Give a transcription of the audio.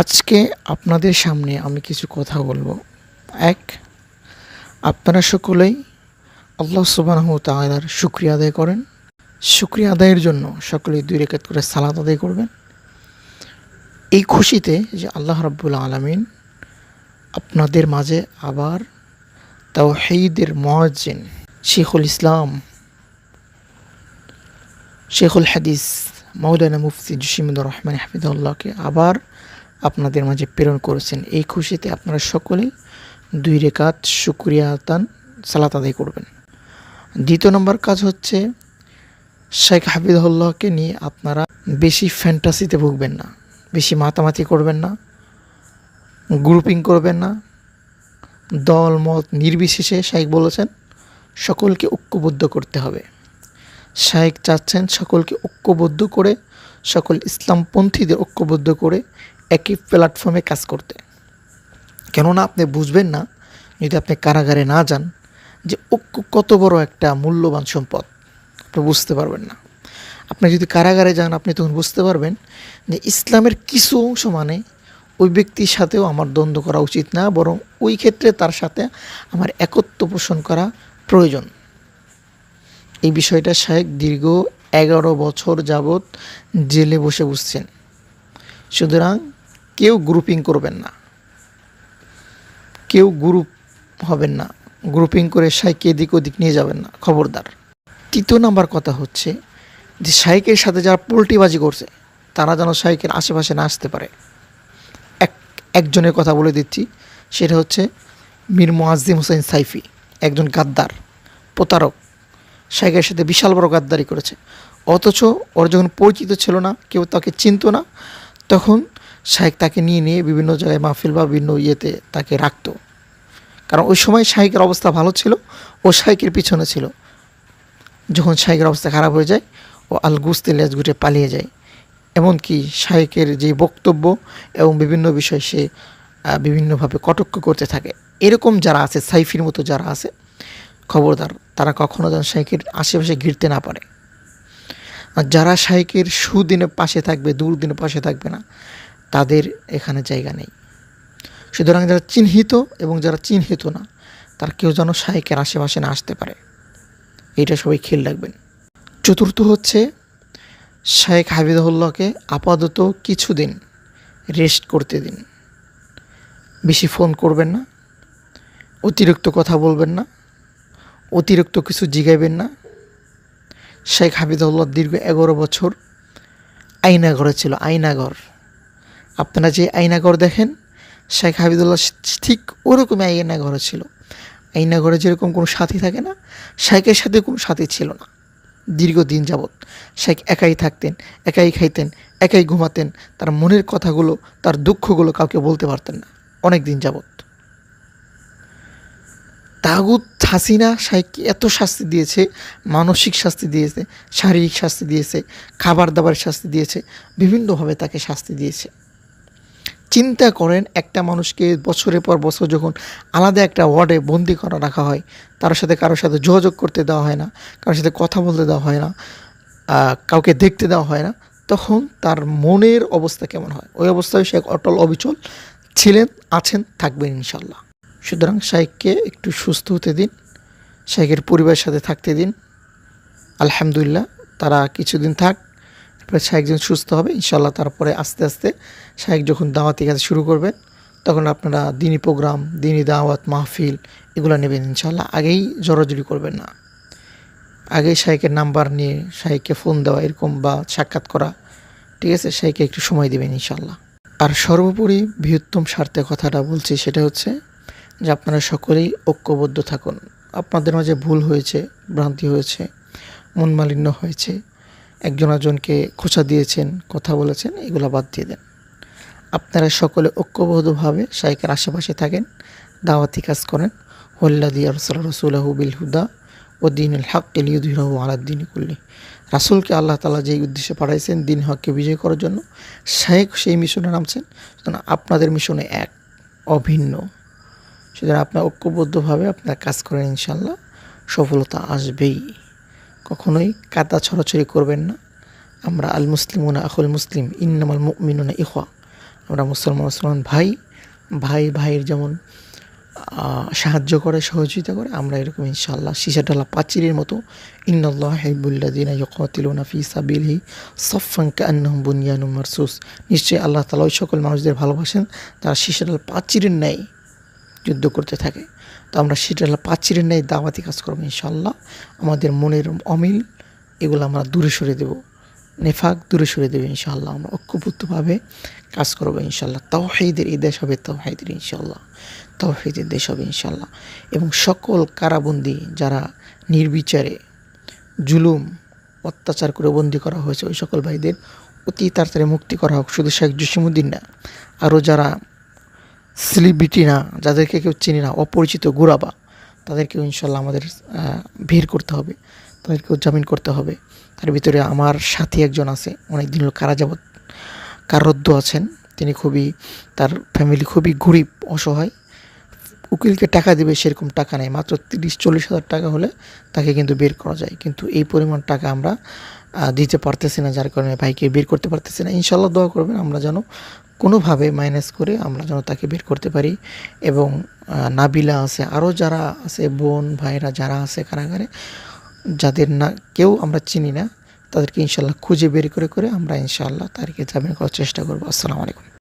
আজকে আপনাদের সামনে আমি কিছু কথা বলব। এক, আপনারা সকলেই আল্লাহ সুবাহ তাআলার শুক্রিয়া আদায় করেন। শুক্রিয়া আদায়ের জন্য সকলেই দুই রেখাত করে সালাদ আদায় করবেন। এই খুশিতে যে আল্লাহ রাব্বুল আলমিন আপনাদের মাঝে আবার তাও হেইদের মহাজিন শেখুল ইসলাম, শেখুল হাদিস মৌলানা মুফতি জসিমুদ্দুর রহমান হাফিদুল্লাহকে আবার আপনাদের মাঝে প্রেরণ করেছেন। এই খুশিতে আপনারা সকলেই দুই রেখাত শুক্রিয়া তান সালাত আদায় করবেন। দ্বিতীয় নম্বর কাজ হচ্ছে, শেখ হাফিদুল্লাহকে নিয়ে আপনারা বেশি ফ্যান্টাসিতে ভুগবেন না, বেশি মাতামাতি করবেন না গ্রুপিং করবেন না। দল, মত নির্বিশেষে শাইক বলেছেন, সকলকে ঐক্যবদ্ধ করতে হবে। শাইক চাচ্ছেন সকলকে ঐক্যবদ্ধ করে, সকল ইসলামপন্থীদের ঐক্যবদ্ধ করে একই প্ল্যাটফর্মে কাজ করতে। কেননা আপনি বুঝবেন না, যদি আপনি কারাগারে না যান, যে ঐক্য কত বড় একটা মূল্যবান সম্পদ, আপনি বুঝতে পারবেন না। আপনি যদি কারাগারে যান, আপনি তখন বুঝতে পারবেন যে ইসলামের কিছু অংশ মানে ওই ব্যক্তির সাথেও আমার দ্বন্দ্ব করা উচিত না, বরং ওই ক্ষেত্রে তার সাথে আমার একত্ব পোষণ করা প্রয়োজন। এই বিষয়টা শাহেক দীর্ঘ এগারো বছর যাবৎ জেলে বসে বুঝছেন। সুতরাং কেউ গ্রুপিং করবেন না। কেউ গ্রুপ হবেন না। গ্রুপিং করে শাইকে এদিক ওদিক নিয়ে যাবেন না। খবরদার। তৃতীয় নাম্বার কথা হচ্ছে যে শাইকের সাথে যারা পোল্টিবাজি করছে, তারা যেন শাইকের আশেপাশে না আসতে পারে। এক, একজনের কথা বলে দিচ্ছি। সেটা হচ্ছে মীর মোয়াজ্জিম হোসেন সাইফি, একজন গাদ্দার, প্রতারক। শাইকের সাথে বিশাল বড় গাদ্দারি করেছে। অথচ ওর যখন পরিচিত ছিল না, কেউ তাকে চিনতো না, তখন শাহেক তাকে নিয়ে নিয়ে বিভিন্ন জায়গায় মাহফিল বা বিভিন্ন ইয়েতে তাকে রাখতো। কারণ ওই সময় শাহিকের অবস্থা ভালো ছিল, ও শাহিকের পিছনে ছিল। যখন শাহিকের অবস্থা খারাপ হয়ে যায়, ও আল গুস্তে লেজ গুটে পালিয়ে যায়। এমনকি শাহিকের যে বক্তব্য এবং বিভিন্ন বিষয় সে বিভিন্নভাবে কটক্ষ করতে থাকে। এরকম যারা আছে, সাইফির মতো যারা আছে, খবরদার, তারা কখনো যেন শাহিকের আশেপাশে ঘিরতে না পারে। আর যারা শাহিকের সুদিনে পাশে থাকবে দুর্দিনে পাশে থাকবে না তাদের এখানে জায়গা নেই। সুতরাং যারা চিহ্নিত এবং যারা চিহ্নিত না, তার কেউ যেন শাহিকের আশেপাশে না আসতে পারে। এটা সবাই খেয়াল রাখবেন। চতুর্থ হচ্ছে শাহেখ হাবিদুল্লাহকে আপাতত কিছুদিন রেস্ট করতে দিন। বেশি ফোন করবেন না, অতিরিক্ত কথা বলবেন না, অতিরিক্ত কিছু জিগাইবেন না। শেখ হাবিদুল্লাহ দীর্ঘ এগারো বছর আইনাঘরে ছিল আইনাঘর আপনারা যে আইনাঘর দেখেন, শেখ হাবিদুল্লাহ ঠিক ওরকমই আইনাঘরে ছিল। আইনাঘরে যেরকম কোনো সাথী থাকে না, শেখের সাথে কোনো সাথী ছিল না। দীর্ঘদিন যাবৎ শেখ একাই থাকতেন, একাই খাইতেন, একাই ঘুমাতেন, তার মনের কথাগুলো, তার দুঃখগুলো কাউকে বলতে পারতেন না অনেক দিন যাবৎ। তাগুত হাসিনা শাইককে এত শাস্তি দিয়েছে, মানসিক শাস্তি দিয়েছে, শারীরিক শাস্তি দিয়েছে খাবার দাবার শাস্তি দিয়েছে, বিভিন্নভাবে তাকে শাস্তি দিয়েছে। চিন্তা করেন একটা মানুষকে বছরের পর বছর যখন আলাদা একটা ওয়ার্ডে বন্দি করা রাখা হয়, তার সাথে কারোর সাথে যোগাযোগ করতে দেওয়া হয় না, কারোর সাথে কথা বলতে দেওয়া হয় না কাউকে দেখতে দেওয়া হয় না, তখন তার মনের অবস্থা কেমন হয়? ওই অবস্থায় সে অটল অবিচল ছিলেন, আছেন, থাকবেন ইনশাল্লাহ। সুতরাং শাইককে একটু সুস্থ হতে দিন শাইকের পরিবারের সাথে থাকতে দিন। আলহামদুলিল্লাহ, তারা কিছুদিন থাক এরপরে শাইক যখন সুস্থ হবে ইনশাল্লাহ তারপরে আস্তে আস্তে শাইক যখন দাওয়াতি কাজ শুরু করবেন, তখন আপনারা দিনী প্রোগ্রাম, দিনী দাওয়াত, মাহফিল এগুলো নেবেন ইনশাল্লাহ আগেই জড়াজড়ি করবেন না। আগেই শাইকের নাম্বার নিয়ে শাইককে ফোন দেওয়া, এরকম বা সাক্ষাৎ করা, ঠিক আছে? শাইকে একটু সময় দেবেন ইনশাল্লাহ আর সর্বোপরি বৃহত্তম স্বার্থে কথাটা বলছি, সেটা হচ্ছে যে আপনারা সকলেই ঐক্যবদ্ধ থাকুন। আপনাদের মাঝে ভুল হয়েছে, ভ্রান্তি হয়েছে মন মালিন্য হয়েছে একজন একজনকে খোঁচা দিয়েছেন, কথা বলেছেন, এগুলো বাদ দিয়ে দেন। আপনারা সকলে ঐক্যবদ্ধভাবে শাইকের আশেপাশে থাকেন, দাওয়াতি কাজ করেন। হল্লাদি আরসাল রসুলাহু বিল হুদা ও দিন হক এলিউদ্দিনাহু আলাদ্দিন করলি রাসুলকে আল্লাহ তালা যেই উদ্দেশ্যে পাঠাইছেন দিন হককে বিজয় করার জন্য শাহেক সেই মিশনে নামছেন, সুতরাং আপনাদের মিশনে এক, অভিন্ন। সুতরাং আপনার ঐক্যবদ্ধভাবে আপনার কাজ করেন ইনশাল্লাহ সফলতা আসবেই। কখনোই কাদা ছড়াছড়ি করবেন না। আমরা আল মুসলিমুনা আখুল মুসলিম, ইন্নামাল মুমিনুনা ইখওয়া। আমরা মুসলমান মুসলমান ভাই ভাই, ভাইয়ের যেমন সাহায্য করে, সহযোগিতা করে, আমরা এরকম ইনশাআল্লাহ সিসাডালা পাচিরের মতো, ইন্নাল্লাহ হিবুল্লাদিনা ফি সাবিলিহি কান্নাহুম বুনিয়ানুম মারসুস। নিশ্চয়ই আল্লাহ তাআলা ওই সকল মানুষদের ভালোবাসেন তারা সিসাডাল পাচিরের ন্যায় যুদ্ধ করতে থাকে। তো আমরা সিসাডাল পাচিরের ন্যায় দাওয়াতি কাজ করব ইনশাআল্লাহ। আমাদের মনের অমিল, এগুলো আমরা দূরে সরে দেব। নেফাক দূরে সরে দেবে ইনশাআল্লাহ। আমরা ঐক্যবদ্ধভাবে কাজ করব ইনশাআল্লাহ। তাওহিদের এই দেশ হবে তাওহিদের ইনশাআল্লাহ। তাওহিদের দেশ হবে ইনশাল্লাহ এবং সকল কারাবন্দি যারা নির্বিচারে জুলুম, অত্যাচার করে বন্দি করা হয়েছে ওই সকল ভাইদের অতি তাড়াতাড়ি মুক্তি করা হোক। শুধু শেখ জসিমুদ্দিন না, আরও যারা সেলিব্রিটি না, যাদেরকে কেউ চিনি না, অপরিচিত গুড়াবা, তাদেরকেও ইনশাল্লাহ আমাদের বের করতে হবে, তাদেরকেও জামিন করতে হবে। তার ভিতরে আমার সাথী একজন আছে, অনেক দিন হলো কারা যাবৎ কারারুদ্ধ আছেন, তিনি খুবই, তার ফ্যামিলি খুবই গরিব, অসহায়, উকিলকে টাকা দিবে সেরকম টাকা নেই, মাত্র তিরিশ, চল্লিশ হাজার টাকা হলে তাকে কিন্তু বের করা যায়। কিন্তু এই পরিমাণ টাকা আমরা দিতে পারতেছি না, যার কারণে ভাইকে বের করতে পারতেছি না। ইনশাল্লাহ দোয়া করবেন, আমরা যেন কোনোভাবে মাইনাস করে আমরা যেন তাকে বের করতে পারি এবং নাবিলা আছে আরও যারা আছে, বোন, ভাইরা যারা আছে কারাগারে, যাদের না, কেউ আমরা চিনি না, তাদেরকে ইনশাল্লাহ খুঁজে বের করে করে আমরা ইনশাল্লাহ তাদেরকে জামিন করার চেষ্টা করব। আসসালামু আলাইকুম।